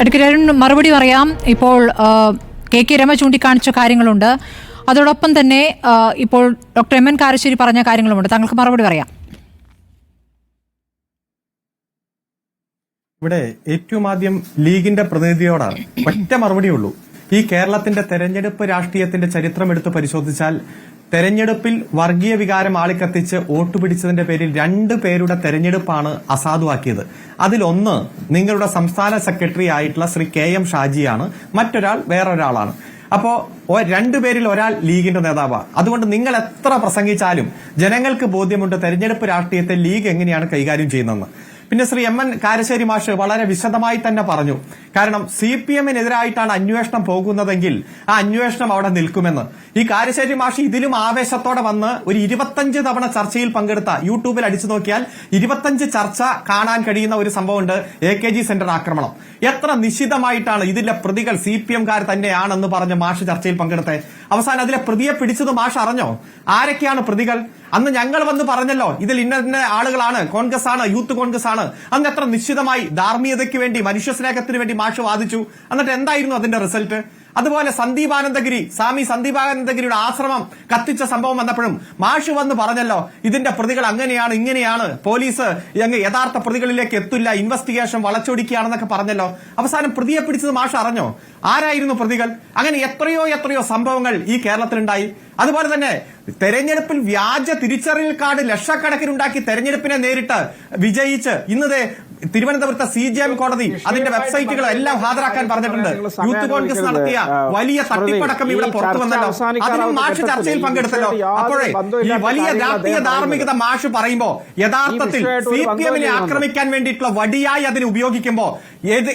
Advocate മറുപടി പറയാം. ഇപ്പോൾ കെ കെ രമ ചൂണ്ടിക്കാണിച്ച കാര്യങ്ങളുണ്ട്. അതോടൊപ്പം തന്നെ ഇപ്പോൾ ഡോക്ടർ എം എൻ കാരശ്ശേരി പറഞ്ഞ കാര്യങ്ങളുമുണ്ട്. താങ്കൾക്ക് മറുപടി പറയാം. ഇവിടെ ഏറ്റവും ആദ്യം ലീഗിന്റെ പ്രതിനിധിയോടാണ്. ഒറ്റ മറുപടിയുള്ളൂ ഈ കേരളത്തിന്റെ തെരഞ്ഞെടുപ്പ് രാഷ്ട്രീയത്തിന്റെ ചരിത്രം എടുത്ത് പരിശോധിച്ചാൽ തെരഞ്ഞെടുപ്പിൽ വർഗീയ വികാരം ആളിക്കത്തിച്ച് വോട്ട് പിടിച്ചതിന്റെ പേരിൽ രണ്ട് പേരുടെ തെരഞ്ഞെടുപ്പാണ് അസാധുവാക്കിയത്. അതിലൊന്ന് നിങ്ങളുടെ സംസ്ഥാന സെക്രട്ടറി ആയിട്ടുള്ള ശ്രീ കെ എം ഷാജിയാണ്. മറ്റൊരാൾ വേറൊരാളാണ്. അപ്പോ രണ്ടുപേരിൽ ഒരാൾ ലീഗിന്റെ നേതാവാണ് അതുകൊണ്ട് നിങ്ങൾ എത്ര പ്രസംഗിച്ചാലും ജനങ്ങൾക്ക് ബോധ്യമുണ്ട് തെരഞ്ഞെടുപ്പ് രാഷ്ട്രീയത്തെ ലീഗ് എങ്ങനെയാണ് കൈകാര്യം ചെയ്യുന്നതെന്ന്. പിന്നെ ശ്രീ എം എൻ കാരശ്ശേരി മാഷ് വളരെ വിശദമായി തന്നെ പറഞ്ഞു. കാരണം സി പി എമ്മിനെതിരായിട്ടാണ് അന്വേഷണം പോകുന്നതെങ്കിൽ ആ അന്വേഷണം അവിടെ നിൽക്കുമെന്ന്. ഈ കാര്യശേരി മാഷി ഇതിലും ആവേശത്തോടെ വന്ന് ഒരു ഇരുപത്തഞ്ച് തവണ ചർച്ചയിൽ പങ്കെടുത്ത യൂട്യൂബിൽ അടിച്ചു നോക്കിയാൽ ഇരുപത്തഞ്ച് ചർച്ച കാണാൻ കഴിയുന്ന ഒരു സംഭവമുണ്ട് എ കെ ജി സെന്റർ ആക്രമണം. എത്ര നിശിതമായിട്ടാണ് ഇതിന്റെ പ്രതികൾ സി പി എംകാർ തന്നെയാണെന്ന് പറഞ്ഞ് മാഷ് ചർച്ചയിൽ പങ്കെടുത്തേ. അവസാനം അതിലെ പ്രതിയെ പിടിച്ചത് മാഷ് അറിഞ്ഞോ? ആരൊക്കെയാണ് പ്രതികൾ? അന്ന് ഞങ്ങൾ വന്ന് പറഞ്ഞല്ലോ ഇതിൽ ഇന്ന ആളുകളാണ് കോൺഗ്രസ് ആണ് യൂത്ത് കോൺഗ്രസ് ആണ് അന്ന് എത്ര നിശ്ചിതമായി ധാർമ്മികതയ്ക്ക് വേണ്ടി മനുഷ്യസ്നേഹത്തിന് വേണ്ടി മാഷ് വാദിച്ചു. എന്നിട്ട് എന്തായിരുന്നു അതിന്റെ റിസൾട്ട് അതുപോലെ സന്ദീപാനന്ദഗിരി സ്വാമി സന്ദീപാനന്ദഗിരിയുടെ ആശ്രമം കത്തിച്ച സംഭവം വന്നപ്പോഴും മാഷു വന്ന് പറഞ്ഞല്ലോ ഇതിന്റെ പ്രതികൾ അങ്ങനെയാണ് ഇങ്ങനെയാണ്. പോലീസ് അങ്ങ് യഥാർത്ഥ പ്രതികളിലേക്ക് എത്തില്ല ഇൻവെസ്റ്റിഗേഷൻ വളച്ചൊടിക്കുകയാണെന്നൊക്കെ പറഞ്ഞല്ലോ. അവസാനം പ്രതിയെ പിടിച്ചത് മാഷ് അറിഞ്ഞോ? ആരായിരുന്നു പ്രതികൾ? അങ്ങനെ എത്രയോ എത്രയോ സംഭവങ്ങൾ ഈ കേരളത്തിലുണ്ടായി. അതുപോലെ തന്നെ തെരഞ്ഞെടുപ്പിൽ വ്യാജ തിരിച്ചറിയൽ കാർഡ് ലക്ഷക്കണക്കിനുണ്ടാക്കി തെരഞ്ഞെടുപ്പിനെ നേരിട്ട് വിജയിച്ച് ഇന്നതേ തിരുവനന്തപുരത്തെ സി ജി എം കോടതി അതിന്റെ വെബ്സൈറ്റുകൾ എല്ലാം ഹാജരാക്കാൻ പറഞ്ഞിട്ടുണ്ട്. യൂത്ത് കോൺഗ്രസ് നടത്തിയ വലിയ തട്ടിപ്പടക്കം ഇവിടെ പുറത്തു വന്നല്ലോ. അതിനും മാഷ് ചർച്ചയിൽ പങ്കെടുത്തല്ലോ. അപ്പോഴേ ഈ വലിയ രാഷ്ട്രീയ ധാർമ്മികത മാഷ് പറയുമ്പോ യഥാർത്ഥത്തിൽ സി പി എമ്മിനെ ആക്രമിക്കാൻ വേണ്ടിയിട്ടുള്ള വടിയായി അതിനെ ഉപയോഗിക്കുമ്പോ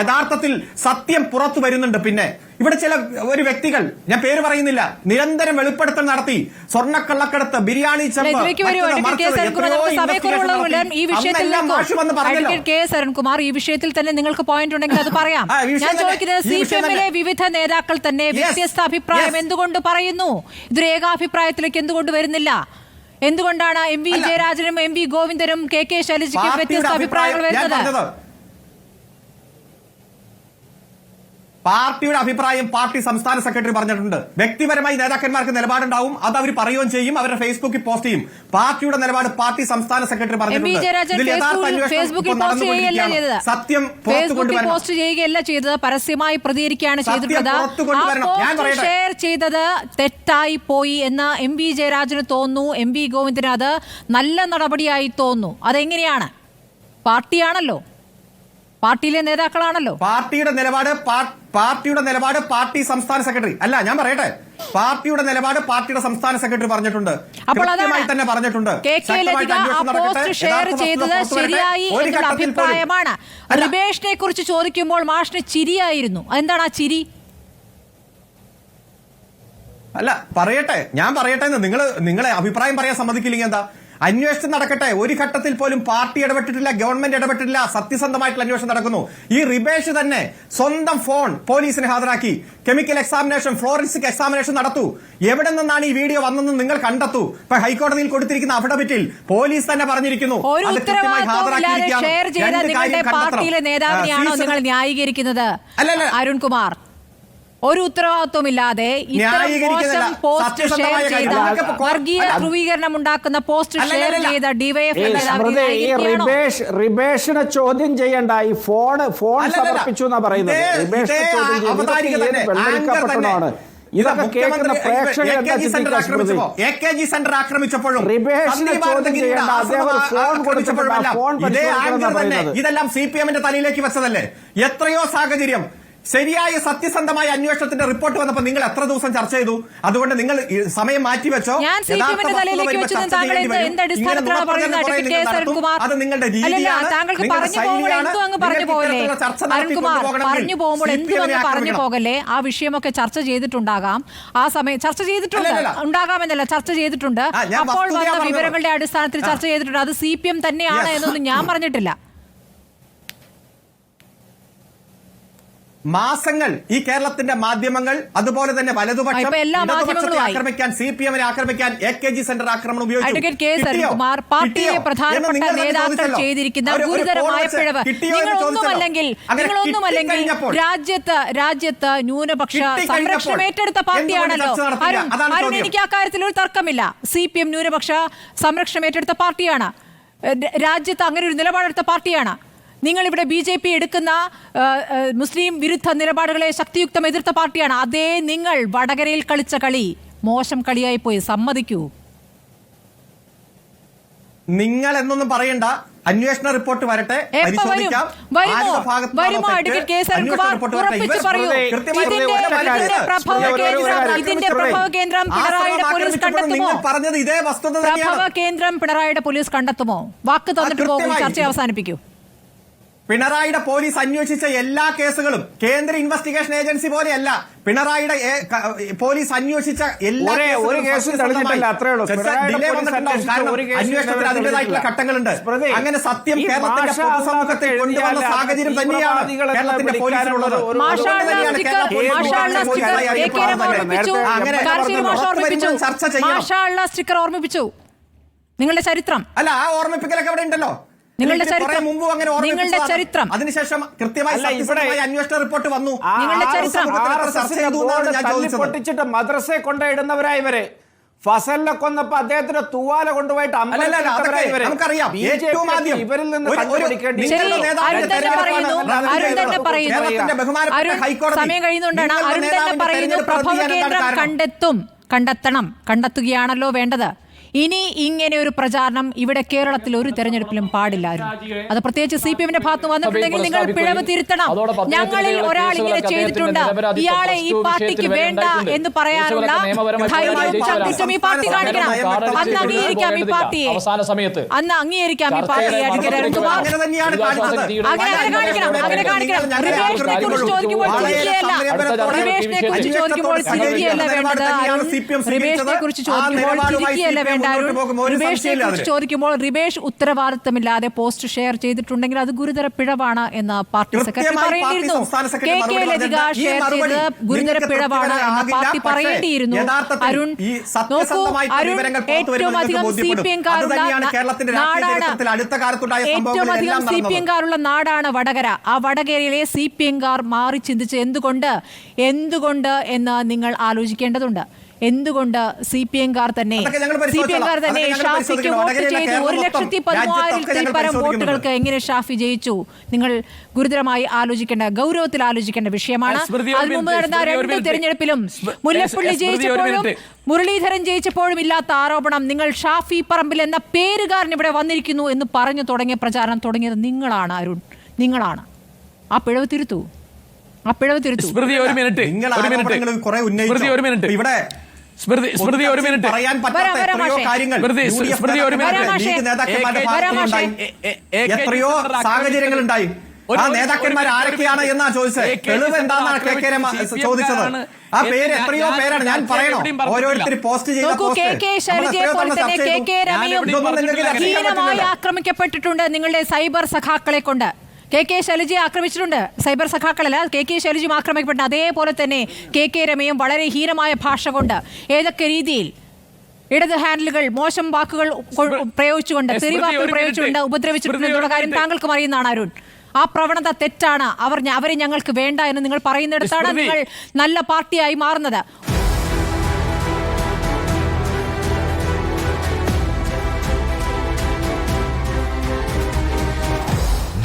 യഥാർത്ഥത്തിൽ സത്യം പുറത്തു വരുന്നുണ്ട് പിന്നെ ഇവിടെ ചില ഒരു വ്യക്തികൾ ഞാൻ പേര് പറയുന്നില്ല നിരന്തരം വെളിപ്പെടുത്തൽ നടത്തി സ്വർണക്കള്ളക്കടത്ത് ബിരിയാണി കെ ഈ വിഷയത്തിൽ തന്നെ നിങ്ങൾക്ക് പോയിന്റ് ഉണ്ടെങ്കിൽ അത് പറയാം. ഞാൻ ചോദിക്കുന്നത് സി പി എമ്മിലെ വിവിധ നേതാക്കൾ തന്നെ വ്യത്യസ്ത അഭിപ്രായം. എന്തുകൊണ്ട് പറയുന്നു? ഇതൊരു ഏകാഭിപ്രായത്തിലേക്ക് എന്തുകൊണ്ട് വരുന്നില്ല? എന്തുകൊണ്ടാണ് എം വി. ജയരാജനും എം വി ഗോവിന്ദനും കെ കെ ശൈലജയ്ക്കും വ്യത്യസ്ത അഭിപ്രായങ്ങൾ അഭിപ്രായം വരുന്നത് പറഞ്ഞത് പാർട്ടിയുടെ അഭിപ്രായം പാർട്ടി സംസ്ഥാന സെക്രട്ടറി പറഞ്ഞിട്ടുണ്ട്. വ്യക്തിപരമായി നേതാക്കന്മാർക്ക് നിലപാടുണ്ടാവും അത് അവർ പറയുകയും ചെയ്യും അവരുടെ ഫേസ്ബുക്കിൽ പോസ്റ്റ് ചെയ്യും. പാർട്ടിയുടെ നിലപാട് പാർട്ടി സംസ്ഥാന സെക്രട്ടറി പറഞ്ഞിട്ടുണ്ട്. സത്യം പോസ്റ്റ് ചെയ്യുകയല്ല ചെയ്തത്. പരസ്യമായി പ്രതികരിക്കുകയാണ് ചെയ്തിട്ടുള്ളത്. ഷെയർ ചെയ്തത് തെറ്റായി പോയി എന്ന് എം വി ജയരാജന് തോന്നുന്നു. എം വി ഗോവിന്ദന് അത് നല്ല നടപടിയായി തോന്നുന്നു. അതെങ്ങനെയാണ്? പാർട്ടിയാണല്ലോ. പാർട്ടിയിലെ നേതാക്കളാണല്ലോ. പാർട്ടിയുടെ നിലപാട് പാർട്ടിയുടെ നിലപാട് പാർട്ടി സംസ്ഥാന സെക്രട്ടറി. അല്ല ഞാൻ പറയട്ടെ. പാർട്ടിയുടെ നിലപാട് പാർട്ടിയുടെ സംസ്ഥാന സെക്രട്ടറി പറഞ്ഞിട്ടുണ്ട്. കൃത്യമായി തന്നെ പറഞ്ഞിട്ടുണ്ട്. ഷെയർ ചെയ്തത് പുറത്തു ശരിയായി എന്നുള്ള അഭിപ്രായമാണ്. റിബേഷിനെ കുറിച്ച് ചോദിക്കുമ്പോൾ മാഷിന് ചിരിയായിരുന്നു. എന്താണ് ആ ചിരി? അല്ല പറയട്ടെ. ഞാൻ പറയട്ടെ നിങ്ങൾ നിങ്ങളെ അഭിപ്രായം പറയാൻ സമ്മതിക്കില്ലെങ്കിൽ എന്താ? അന്വേഷണം നടക്കട്ടെ. ഒരു ഘട്ടത്തിൽ പോലും പാർട്ടി ഇടപെട്ടിട്ടില്ല ഗവൺമെന്റ് ഇടപെട്ടിട്ടില്ല സത്യസന്ധമായിട്ടുള്ള അന്വേഷണം നടക്കുന്നു. ഈ റിബേഷ് തന്നെ സ്വന്തം ഫോൺ പോലീസിന് ഹാജരാക്കി. കെമിക്കൽ എക്സാമിനേഷൻ ഫ്ലോറൻസിക് എക്സാമിനേഷൻ നടത്തൂ. എവിടെ നിന്നാണ് ഈ വീഡിയോ വന്നതെന്ന് നിങ്ങൾ കണ്ടെത്തൂ. ഇപ്പൊ ഹൈക്കോടതിയിൽ കൊടുത്തിരിക്കുന്ന അഫിഡവിറ്റിൽ പോലീസ് തന്നെ പറഞ്ഞിരിക്കുന്നു. ഷെയർ ചെയ്ത നിങ്ങളുടെ പാർട്ടിയിലെ നേതാവിനെയാണോ നിങ്ങൾ ന്യായീകരിക്കുന്നത്? അരുൺകുമാർ. ഒരു ഉത്തരവാദിത്വമില്ലാതെ ഇത്തരം ന്യായീകരിക്കുന്നില്ല. മോശം പോസ്റ്റ് ഷെയർ. ചെയ്ത വർഗീയ ധ്രുവീകരണം ഉണ്ടാക്കുന്ന പോസ്റ്റ് ഷെയർ ചെയ്ത ഡിവൈഎഫ് റിബേഷിനെ ചോദ്യം ചെയ്യേണ്ട ഈ ഫോൺ ഫോൺ. സമർപ്പിച്ചു എന്നാ പറയുന്നത്. റിബേഷിനെ ചോദ്യം ചെയ്ത് ഇതൊക്കെ കേൾക്കുന്ന പ്രേക്ഷകർ സെന്റർ ആക്രമിച്ചപ്പോഴും ഫോൺ. ഇതെല്ലാം സി പി എമ്മിന്റെ തലയിലേക്ക് വെച്ചതല്ലേ? എത്രയോ സാഹചര്യം. ശരിയായ സത്യസന്ധമായ അന്വേഷണത്തിന്റെ റിപ്പോർട്ട് വന്നപ്പോൾ നിങ്ങൾ എത്ര ദിവസം ചർച്ച ചെയ്തു? അതുകൊണ്ട് നിങ്ങൾ സമയം മാറ്റിവെച്ചോ? നടത്തും. സരൺകുമാർ അത് നിങ്ങളുടെ പറഞ്ഞു പോകുമ്പോൾ പറഞ്ഞു പോകല്ലേ. ആ വിഷയമൊക്കെ ചർച്ച ചെയ്തിട്ടുണ്ടാകാം. ആ സമയം ചർച്ച ചെയ്തിട്ടുണ്ട്. ഉണ്ടാകാമെന്നല്ല ചർച്ച ചെയ്തിട്ടുണ്ട്. അപ്പോൾ വന്ന വിവരങ്ങളുടെ അടിസ്ഥാനത്തിൽ ചർച്ച ചെയ്തിട്ടുണ്ട്. അത് സി പി എം തന്നെയാണ് എന്നൊന്നും ഞാൻ പറഞ്ഞിട്ടില്ല. മാസങ്ങൾ ഈ കേരളത്തിന്റെ മാധ്യമങ്ങൾ അതുപോലെ തന്നെ വലതുപക്ഷം ഇടതുപക്ഷത്തെ ആക്രമിക്കാൻ സി പി എമ്മിനെ ആക്രമിക്കാൻ എ കെ ജി സെന്റർ ആക്രമണം ഉപയോഗിച്ചു. രാജ്യത്ത് രാജ്യത്ത് ന്യൂനപക്ഷ സംരക്ഷണം ഏറ്റെടുത്ത പാർട്ടിയാണല്ലോ. അരുൺ. എനിക്ക് ആ കാര്യത്തിൽ ഒരു തർക്കമില്ല. സി പി എം ന്യൂനപക്ഷ സംരക്ഷണം ഏറ്റെടുത്ത പാർട്ടിയാണ്. രാജ്യത്ത് അങ്ങനെ ഒരു നിലപാടെടുത്ത പാർട്ടിയാണ്. നിങ്ങൾ ഇവിടെ ബി ജെ പി എടുക്കുന്ന മുസ്ലിം വിരുദ്ധ നിലപാടുകളെ ശക്തിയുക്തം എതിർത്ത പാർട്ടിയാണ്. അതേ നിങ്ങൾ വടകരയിൽ കളിച്ച കളി മോശം കളിയായി പോയി. സമ്മതിക്കൂ. നിങ്ങൾ എന്നൊന്നും പറയണ്ട. അന്വേഷണ റിപ്പോർട്ട് വരട്ടെ. പരിശോധിക്കാം. നിങ്ങൾ പറഞ്ഞത് ഇതേ വസ്തുത കേന്ദ്രം പിണറായിയുടെ പോലീസ് കണ്ടെത്തുമോ? വാക്ക് തന്നിട്ട് പോകും. ചർച്ച അവസാനിപ്പിക്കൂ. പിണറായിയുടെ പോലീസ് അന്വേഷിച്ച എല്ലാ കേസുകളും കേന്ദ്ര ഇൻവെസ്റ്റിഗേഷൻ ഏജൻസി പോലെയല്ല. പിണറായിയുടെ പോലീസ് അന്വേഷിച്ച എല്ലാ പോലീസ് വന്നിട്ടുണ്ടാവും. അന്വേഷിച്ച കാരണം അന്വേഷണത്തിന് അതിന്റേതായിട്ടുള്ള ഘട്ടങ്ങളുണ്ട്. അങ്ങനെ സത്യം കേരളത്തിന്റെ പൊതുസമൂഹത്തെ കൊണ്ടുവന്ന സാഹചര്യം തന്നെയാണ് കേരളത്തിന്റെ പോലീസിനുള്ളത് അങ്ങനെ ചർച്ച ചെയ്യാം. സ്റ്റിക്കർ ഓർമ്മിപ്പിച്ചു. നിങ്ങളുടെ ചരിത്രം അല്ല ആ ഓർമ്മിപ്പിക്കലൊക്കെ അവിടെ ഉണ്ടല്ലോ. നിങ്ങളുടെ ചരിത്രം. മുമ്പ് അങ്ങനെ നിങ്ങളുടെ ചരിത്രം. അതിനുശേഷം കൃത്യമായി സത്യസന്ധമായ അന്വേഷണ റിപ്പോർട്ട് വന്നു. നിങ്ങളുടെ ചരിത്രം. പൊട്ടിച്ചിട്ട് മദ്രസയെ കൊണ്ടിടുന്നവരായി വരെ ഫസലിനെ കൊന്നപ്പോ അദ്ദേഹത്തിന്റെ തൂവാല കൊണ്ടുപോയിട്ട് ഇവരിൽ നിന്ന് അരുൺ പറയുന്നു. സമയം കഴിയുന്നുണ്ടാണ് അരുൺ തന്നെ പ്രഭവ കേന്ദ്രം കണ്ടെത്തും കണ്ടെത്തണം കണ്ടെത്തുകയാണല്ലോ വേണ്ടത്. ഇനി ഇങ്ങനെ ഒരു പ്രചാരണം ഇവിടെ കേരളത്തിൽ ഒരു തെരഞ്ഞെടുപ്പിലും പാടില്ല അരുൺ അത് പ്രത്യേകിച്ച് സി പി എമ്മിന്റെ ഭാഗത്ത് വന്നിട്ടുണ്ടെങ്കിൽ നിങ്ങൾ പിഴവ് തിരുത്തണം. ഞങ്ങളിൽ ഒരാൾ ഇങ്ങനെ ചെയ്തിട്ടുണ്ട്. ഇയാളെ ഈ പാർട്ടിക്ക് വേണ്ട എന്ന് പറയാനുള്ള ധൈര്യവും ഈ പാർട്ടി കാണിക്കണം. അന്ന് അംഗീകരിക്കാം ഈ. പാർട്ടിയെ. അവസാന സമയത്ത്. അന്ന് അംഗീകരിക്കാം ഈ പാർട്ടിയെ. അങ്ങനെ തന്നെയാണ് കാണിച്ചത്. അങ്ങനെ അങ്ങനെ കാണിക്കണം അങ്ങനെ കാണിക്കണം. റിവേഷിനെ കുറിച്ച് ചോദിക്കുമ്പോൾ ചിരിക്കുകയല്ല. റിവേഷിനെ കുറിച്ച് ചോദിക്കുമ്പോൾ ചിരിക്കുകയല്ല വേണ്ടത്. അരുൺ റിവേഷിനെ കുറിച്ച് ചോദിക്കുമ്പോൾ ചിരിക്കുകയല്ല വേണ്ട കുറിച്ച് ചോദിക്കുമ്പോൾ റിവേഷ് ഉത്തരവാദിത്തമില്ലാതെ പോസ്റ്റ് ഷെയർ ചെയ്തിട്ടുണ്ടെങ്കിൽ അത് ഗുരുതര പിഴവാണ് എന്ന് പാർട്ടി സെക്രട്ടറി പറയേണ്ടിയിരുന്നു കെ കെ ലതിക ഷെയർ ചെയ്ത് ഗുരുതര പിഴവാണ് എന്ന് പാർട്ടി പറയേണ്ടിയിരുന്നു അരുൺ നോക്കൂ അരുൺ ഏറ്റവും അധികം സി പി എം എംകാരുള്ള കാലത്തുണ്ടായ ഏറ്റവും അധികം സി പി. എംകാരുള്ള നാടാണ് വടകര. ആ വടകരയിലെ സി പി എംകാർ മാറി ചിന്തിച്ച് എന്തുകൊണ്ട് എന്തുകൊണ്ട് എന്ന് നിങ്ങൾ ആലോചിക്കേണ്ടതുണ്ട്. എന്തുകൊണ്ട് സി പി എംകാർ തന്നെ? സി പി എം എംകാർ തന്നെ ഷാഫിക്ക് വോട്ട് ചെയ്ത് ഒരു ലക്ഷത്തി പതിനായിരത്തിൽ പതിമൂവായിരത്തിൽ പരം വോട്ടുകൾക്ക് എങ്ങനെ ഷാഫി ജയിച്ചു? നിങ്ങൾ ഗുരുതരമായി ആലോചിക്കേണ്ട ഗൗരവത്തിൽ ആലോചിക്കേണ്ട വിഷയമാണ്. അതിനു മുമ്പ് നടന്ന രണ്ട് തെരഞ്ഞെടുപ്പിലും മുല്ലപ്പള്ളി ജയിച്ചപ്പോഴും മുരളീധരൻ ജയിച്ചപ്പോഴും ഇല്ലാത്ത ആരോപണം. നിങ്ങൾ ഷാഫി പറമ്പിൽ എന്ന പേരുകാരൻ ഇവിടെ വന്നിരിക്കുന്നു എന്ന് പറഞ്ഞു തുടങ്ങിയ പ്രചാരണം തുടങ്ങിയത് നിങ്ങളാണ് അരുൺ. നിങ്ങളാണ്. ആ പിഴവ് തിരുത്തു. ആ പിഴവ് തിരുത്തു. സ്മൃതി ഒരു മിനിറ്റ് നിങ്ങൾ ഒരു മിനിറ്റ് സ്മൃതി ഒരു മിനിറ്റ്. ഇവിടെ സ്മൃതി സ്മൃതി ഒരു മിനിറ്റ്. പറയാൻ പറ്റാത്ത എത്രയോ കാര്യങ്ങൾ സ്മൃതി, ഒരു മിനിറ്റ്. എത്രയോ സാഹചര്യങ്ങൾ ഉണ്ടായി ആ നേതാക്കന്മാർ ആരൊക്കെയാണ് എന്നാ ചോദിച്ചത്? തെളിവ് എന്താണെന്നാണ് കെ കെ രമ ചോദിച്ചത്? ആ പേര് എത്രയോ പേരാണ്. ഞാൻ പറയണോ? ഓരോരുത്തർ പോസ്റ്റ് ചെയ്ത. ആക്രമിക്കപ്പെട്ടിട്ടുണ്ട് നിങ്ങളുടെ സൈബർ സഖാക്കളെ കൊണ്ട്. കെ കെ ശൈലജയെ ആക്രമിച്ചിട്ടുണ്ട്. സൈബർ സഖാക്കളല്ല കെ കെ ശൈലജയും ആക്രമിക്കപ്പെട്ട. അതേപോലെ തന്നെ കെ കെ രമയും വളരെ ഹീനമായ ഭാഷ കൊണ്ട് ഏതൊക്കെ രീതിയിൽ ഇടത് ഹാൻഡിലുകൾ മോശം വാക്കുകൾ പ്രയോഗിച്ചുകൊണ്ട് ഒരു പ്രയോഗിച്ചുകൊണ്ട്. ഉപദ്രവിച്ചിട്ടുണ്ട് എന്നുള്ള കാര്യം. താങ്കൾക്കും അറിയുന്നതാണ് അരുൺ. ആ പ്രവണത തെറ്റാണ്. അവർ അവരെ ഞങ്ങൾക്ക് വേണ്ട എന്ന് നിങ്ങൾ പറയുന്നിടത്താണ് നിങ്ങൾ നല്ല പാർട്ടിയായി മാറുന്നത്.